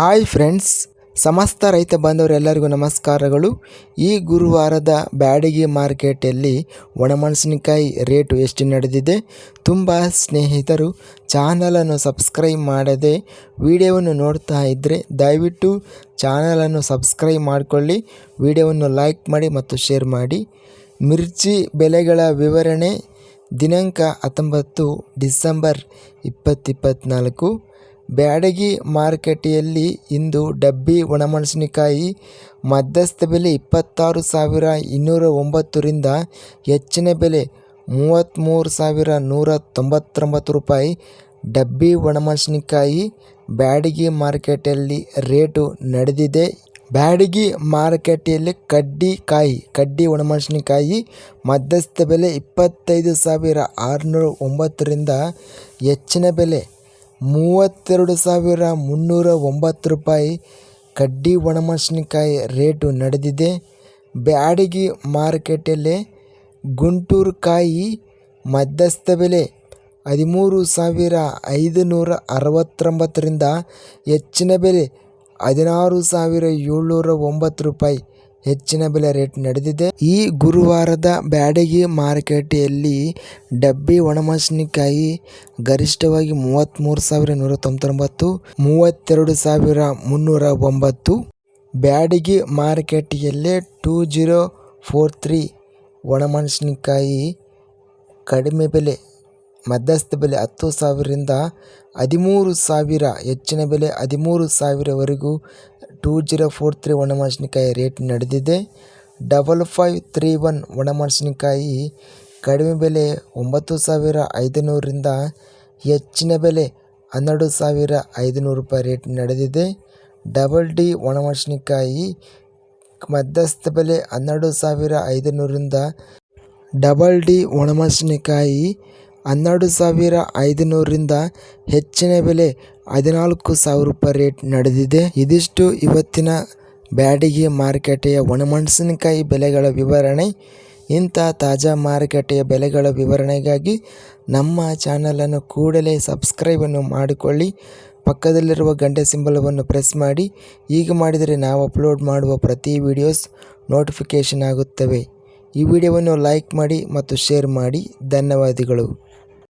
Hi friends, ಸಮಸ್ತ ರೈತ ಬಾಂಧವರೆಲ್ಲರಿಗೂ ನಮಸ್ಕಾರಗಳು. ಈ ಗುರುವಾರದ ಬ್ಯಾಡಗಿ ಮಾರ್ಕೆಟಲ್ಲಿ ಒಣಮೆಣಸಿನಕಾಯಿ ರೇಟು ಎಷ್ಟು ನಡೆದಿದೆ ತುಂಬ ಸ್ನೇಹಿತರು ಚಾನಲನ್ನು ಸಬ್ಸ್ಕ್ರೈಬ್ ಮಾಡದೆ ವಿಡಿಯೋವನ್ನು ನೋಡ್ತಾ ಇದ್ದರೆ ದಯವಿಟ್ಟು ಚಾನಲನ್ನು ಸಬ್ಸ್ಕ್ರೈಬ್ ಮಾಡಿಕೊಳ್ಳಿ, ವಿಡಿಯೋವನ್ನು ಲೈಕ್ ಮಾಡಿ ಮತ್ತು ಶೇರ್ ಮಾಡಿ. ಮಿರ್ಚಿ ಬೆಲೆಗಳ ವಿವರಣೆ ದಿನಾಂಕ ಹತ್ತೊಂಬತ್ತು ಡಿಸೆಂಬರ್ ಇಪ್ಪತ್ತಿಪ್ಪತ್ತ್ನಾಲ್ಕು ಬ್ಯಾಡಗಿ ಮಾರುಕಟ್ಟೆಯಲ್ಲಿ ಇಂದು ಡಬ್ಬಿ ಒಣಮೆಣಸಿನಕಾಯಿ ಮಧ್ಯಸ್ಥ ಬೆಲೆ ಇಪ್ಪತ್ತಾರು ಸಾವಿರ ಇನ್ನೂರ ಒಂಬತ್ತರಿಂದ ಹೆಚ್ಚಿನ ಬೆಲೆ ಮೂವತ್ತ್ಮೂರು ಸಾವಿರ ನೂರ ತೊಂಬತ್ತೊಂಬತ್ತು ರೂಪಾಯಿ. ಡಬ್ಬಿ ಒಣಮೆಣಸಿನಕಾಯಿ ಬ್ಯಾಡಗಿ ಮಾರುಕಟ್ಟೆಯಲ್ಲಿ ರೇಟು ನಡೆದಿದೆ. ಬ್ಯಾಡಗಿ ಮಾರುಕಟ್ಟೆಯಲ್ಲಿ ಕಡ್ಡಿ ಕಾಯಿ, ಕಡ್ಡಿ ಒಣಮೆಣಸಿನಕಾಯಿ ಮಧ್ಯಸ್ಥ ಬೆಲೆ ಇಪ್ಪತ್ತೈದು ಸಾವಿರ ಆರುನೂರ ಒಂಬತ್ತರಿಂದ ಹೆಚ್ಚಿನ ಬೆಲೆ ಮೂವತ್ತೆರಡು ಸಾವಿರ ಮುನ್ನೂರ ಒಂಬತ್ತು ರೂಪಾಯಿ ಕಡ್ಡಿ ಒಣಮೆಣಸಿನಕಾಯಿ ರೇಟು ನಡೆದಿದೆ. ಬ್ಯಾಡಗಿ ಮಾರುಕಟ್ಟೆಯಲ್ಲಿ ಗುಂಟೂರು ಕಾಯಿ ಮಧ್ಯಸ್ಥ ಬೆಲೆ ಹದಿಮೂರು ಸಾವಿರ ಐದುನೂರ ಅರವತ್ತೊಂಬತ್ತರಿಂದ ಹೆಚ್ಚಿನ ಬೆಲೆ ಹದಿನಾರು ಸಾವಿರ ಏಳ್ನೂರ ಒಂಬತ್ತು ರೂಪಾಯಿ. ಹೆಚ್ಚಿನ ಬೆಲೆ ರೇಟ್ ನಡೆದಿದೆ. ಈ ಗುರುವಾರದ ಬ್ಯಾಡಗಿ ಮಾರುಕಟ್ಟೆಯಲ್ಲಿ ಡಬ್ಬಿ ಒಣಮೆಣಸಿನಕಾಯಿ ಗರಿಷ್ಠವಾಗಿ ಮೂವತ್ತ್ಮೂರು ಸಾವಿರ ನೂರ ತೊಂಬತ್ತೊಂಬತ್ತು, ಮೂವತ್ತೆರಡು ಸಾವಿರ ಮುನ್ನೂರ ಒಂಬತ್ತು. ಬ್ಯಾಡಗಿ ಮಾರುಕಟ್ಟೆಯಲ್ಲೇ ಟೂ ಜೀರೋ ಫೋರ್ ತ್ರೀ ಒಣಮೆಣಸಿನಕಾಯಿ ಕಡಿಮೆ ಬೆಲೆ, ಮಧ್ಯಸ್ಥ ಬೆಲೆ ಹತ್ತು ಸಾವಿರದಿಂದ ಹದಿಮೂರು ಸಾವಿರ, ಹೆಚ್ಚಿನ ಬೆಲೆ ಹದಿಮೂರು ಸಾವಿರವರೆಗೂ ಟೂ ಜೀರೋ ಫೋರ್ ತ್ರೀ ಒಣಮೆಣಸಿನಕಾಯಿ ರೇಟ್ ನಡೆದಿದೆ. ಡಬಲ್ ಫೈವ್ ತ್ರೀ ಒನ್ ಒಣಮೆಣಸಿನಕಾಯಿ ಕಡಿಮೆ ಬೆಲೆ ಒಂಬತ್ತು ಸಾವಿರ ಐದುನೂರರಿಂದ ಹೆಚ್ಚಿನ ಬೆಲೆ ಹನ್ನೆರಡು ಸಾವಿರ ಐದುನೂರು ರೂಪಾಯಿ ರೇಟ್ ನಡೆದಿದೆ. ಡಬಲ್ ಡಿ ಒಣಮೆಣಸಿನಕಾಯಿ ಮಧ್ಯಸ್ಥ ಬೆಲೆ ಹನ್ನೆರಡು ಸಾವಿರ ಐದುನೂರರಿಂದ ಡಬಲ್ ಡಿ ಒಣಮೆಣಸಿನಕಾಯಿ ಹನ್ನೆರಡು ಸಾವಿರ ಐದುನೂರರಿಂದ ಹೆಚ್ಚಿನ ಬೆಲೆ ಹದಿನಾಲ್ಕು ಸಾವಿರ ರೂಪಾಯಿ ರೇಟ್ ನಡೆದಿದೆ. ಇದಿಷ್ಟು ಇವತ್ತಿನ ಬ್ಯಾಡಗಿ ಮಾರುಕಟ್ಟೆಯ ಒಣಮೆಣಸಿನಕಾಯಿ ಬೆಲೆಗಳ ವಿವರಣೆ. ಇಂಥ ತಾಜಾ ಮಾರುಕಟ್ಟೆಯ ಬೆಲೆಗಳ ವಿವರಣೆಗಾಗಿ ನಮ್ಮ ಚಾನಲನ್ನು ಕೂಡಲೇ ಸಬ್ಸ್ಕ್ರೈಬನ್ನು ಮಾಡಿಕೊಳ್ಳಿ. ಪಕ್ಕದಲ್ಲಿರುವ ಗಂಟೆ ಸಿಂಬಲವನ್ನು ಪ್ರೆಸ್ ಮಾಡಿ. ಈಗ ಮಾಡಿದರೆ ನಾವು ಅಪ್ಲೋಡ್ ಮಾಡುವ ಪ್ರತಿ ವಿಡಿಯೋಸ್ ನೋಟಿಫಿಕೇಷನ್ ಆಗುತ್ತವೆ. ಈ ವಿಡಿಯೋವನ್ನು ಲೈಕ್ ಮಾಡಿ ಮತ್ತು ಶೇರ್ ಮಾಡಿ. ಧನ್ಯವಾದಗಳು.